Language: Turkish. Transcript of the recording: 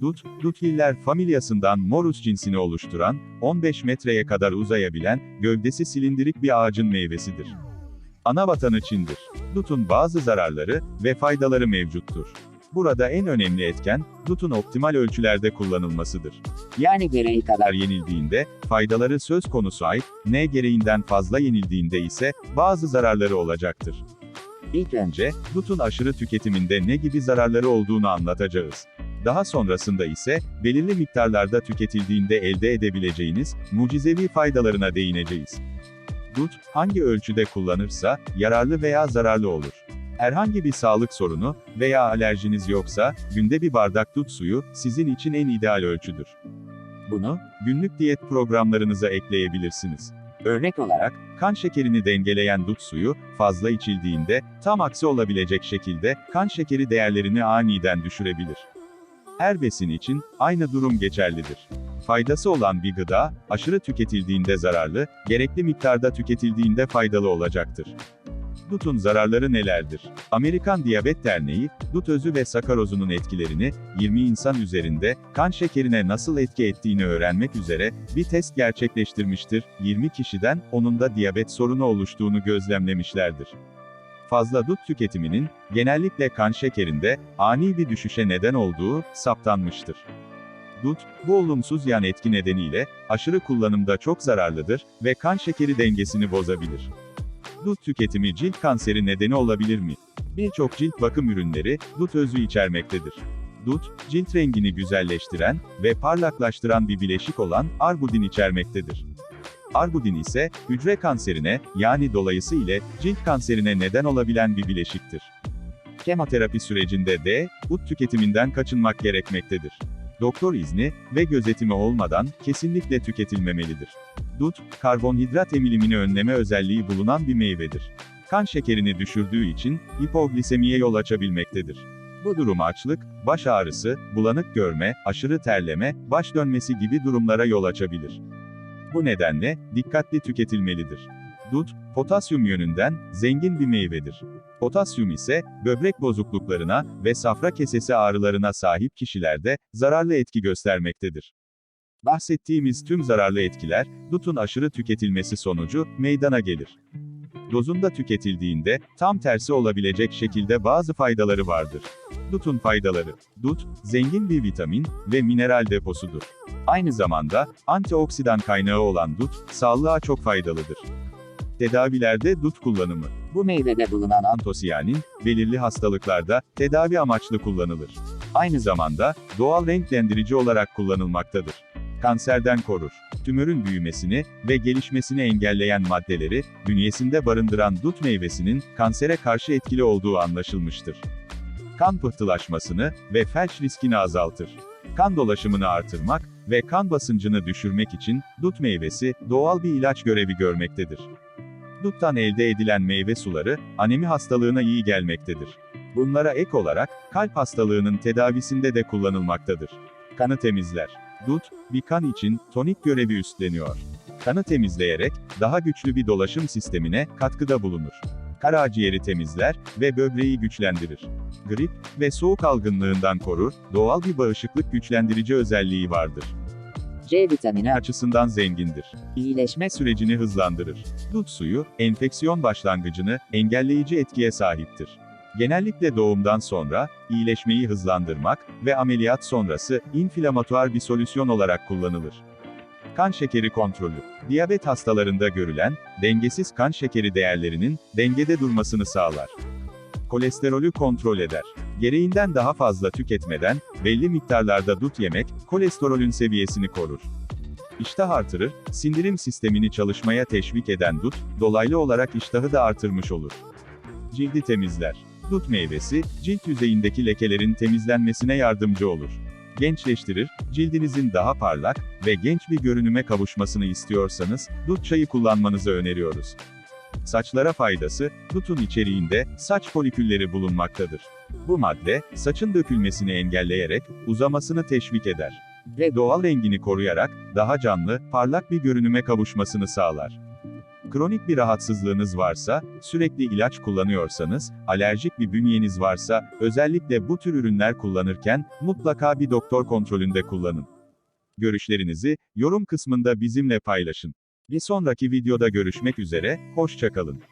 Dut, Dutgiller familyasından Morus cinsini oluşturan, 15 metreye kadar uzayabilen, gövdesi silindirik bir ağacın meyvesidir. Ana vatanı Çin'dir. Dutun bazı zararları ve faydaları mevcuttur. Burada en önemli etken, dutun optimal ölçülerde kullanılmasıdır. Yani gereği kadar yenildiğinde, faydaları söz konusu ait, ne gereğinden fazla yenildiğinde ise, bazı zararları olacaktır. ilk Önce, dutun aşırı tüketiminde ne gibi zararları olduğunu anlatacağız. Daha sonrasında ise, belirli miktarlarda tüketildiğinde elde edebileceğiniz, mucizevi faydalarına değineceğiz. Dut, hangi ölçüde kullanırsa, yararlı veya zararlı olur. Herhangi bir sağlık sorunu veya alerjiniz yoksa, günde bir bardak dut suyu, sizin için en ideal ölçüdür. Bunu, günlük diyet programlarınıza ekleyebilirsiniz. örnek olarak, Kan şekerini dengeleyen dut suyu, fazla içildiğinde, tam aksi olabilecek şekilde, kan şekeri değerlerini aniden düşürebilir. Her besin için, aynı durum geçerlidir. Faydası olan bir gıda, aşırı tüketildiğinde zararlı, gerekli miktarda tüketildiğinde faydalı olacaktır. Dutun zararları nelerdir? Amerikan Diyabet Derneği, dut özü ve sakarozunun etkilerini, 20 insan üzerinde, kan şekerine nasıl etki ettiğini öğrenmek üzere, bir test gerçekleştirmiştir, 20 kişiden, onun da diyabet sorunu oluştuğunu gözlemlemişlerdir. Fazla dut tüketiminin, genellikle kan şekerinde, ani bir düşüşe neden olduğu, saptanmıştır. Dut, bu olumsuz yan etki nedeniyle, aşırı kullanımda çok zararlıdır ve kan şekeri dengesini bozabilir. Dut tüketimi cilt kanseri nedeni olabilir mi? Birçok cilt bakım ürünleri, dut özü içermektedir. Dut, cilt rengini güzelleştiren ve parlaklaştıran bir bileşik olan argudin içermektedir. Argudin ise, hücre kanserine, yani dolayısı ile, cilt kanserine neden olabilen bir bileşiktir. Kemoterapi sürecinde de, dut tüketiminden kaçınmak gerekmektedir. Doktor izni ve gözetimi olmadan, kesinlikle tüketilmemelidir. Dut, karbonhidrat emilimini önleme özelliği bulunan bir meyvedir. Kan şekerini düşürdüğü için, hipoglisemiye yol açabilmektedir. Bu durum açlık, baş ağrısı, bulanık görme, aşırı terleme, baş dönmesi gibi durumlara yol açabilir. Bu nedenle, dikkatli tüketilmelidir. Dut, potasyum yönünden, zengin bir meyvedir. Potasyum ise, böbrek bozukluklarına ve safra kesesi ağrılarına sahip kişilerde, zararlı etki göstermektedir. Bahsettiğimiz tüm zararlı etkiler, dutun aşırı tüketilmesi sonucu, meydana gelir. Dozunda tüketildiğinde, tam tersi olabilecek şekilde bazı faydaları vardır. Dutun faydaları. Dut, zengin bir vitamin ve mineral deposudur. Aynı zamanda, antioksidan kaynağı olan dut, sağlığa çok faydalıdır. Tedavilerde dut kullanımı. bu meyvede bulunan Antosiyanin, belirli hastalıklarda, tedavi amaçlı kullanılır. Aynı zamanda, doğal renklendirici olarak kullanılmaktadır. Kanserden korur. Tümörün büyümesini ve gelişmesini engelleyen maddeleri, bünyesinde barındıran dut meyvesinin, kansere karşı etkili olduğu anlaşılmıştır. Kan pıhtılaşmasını ve felç riskini azaltır. Kan dolaşımını artırmak ve kan basıncını düşürmek için, dut meyvesi, doğal bir ilaç görevi görmektedir. Duttan elde edilen meyve suları, anemi hastalığına iyi gelmektedir. Bunlara ek olarak, kalp hastalığının tedavisinde de kullanılmaktadır. Kanı temizler. Dut, bir kan için, tonik görevi üstleniyor. Kanı temizleyerek, daha güçlü bir dolaşım sistemine, katkıda bulunur. Karaciğeri temizler ve böbreği güçlendirir. Grip ve soğuk algınlığından korur, doğal bir bağışıklık güçlendirici özelliği vardır. C vitamini Açısından zengindir iyileşme sürecini hızlandırır. Dut suyu, enfeksiyon başlangıcını engelleyici etkiye sahiptir. Genellikle doğumdan sonra, iyileşmeyi hızlandırmak ve ameliyat sonrası, inflamatuar bir solüsyon olarak kullanılır. Kan şekeri kontrolü. Diyabet hastalarında görülen, dengesiz kan şekeri değerlerinin, dengede durmasını sağlar. Kolesterolü kontrol eder. Gereğinden daha fazla tüketmeden, belli miktarlarda dut yemek, kolesterolün seviyesini korur. İştah artırır, sindirim sistemini çalışmaya teşvik eden dut, dolaylı olarak iştahı da artırmış olur. Cildi temizler. Dut meyvesi, cilt yüzeyindeki lekelerin temizlenmesine yardımcı olur. Gençleştirir, cildinizin daha parlak ve genç bir görünüme kavuşmasını istiyorsanız, dut çayı kullanmanızı öneriyoruz. Saçlara faydası, dutun içeriğinde, saç folikülleri bulunmaktadır. Bu madde, saçın dökülmesini engelleyerek, uzamasını teşvik eder ve doğal rengini koruyarak, daha canlı, parlak bir görünüme kavuşmasını sağlar. Kronik bir rahatsızlığınız varsa, sürekli ilaç kullanıyorsanız, alerjik bir bünyeniz varsa, özellikle bu tür ürünler kullanırken, mutlaka bir doktor kontrolünde kullanın. Görüşlerinizi, yorum kısmında bizimle paylaşın. Bir sonraki videoda görüşmek üzere, hoşçakalın.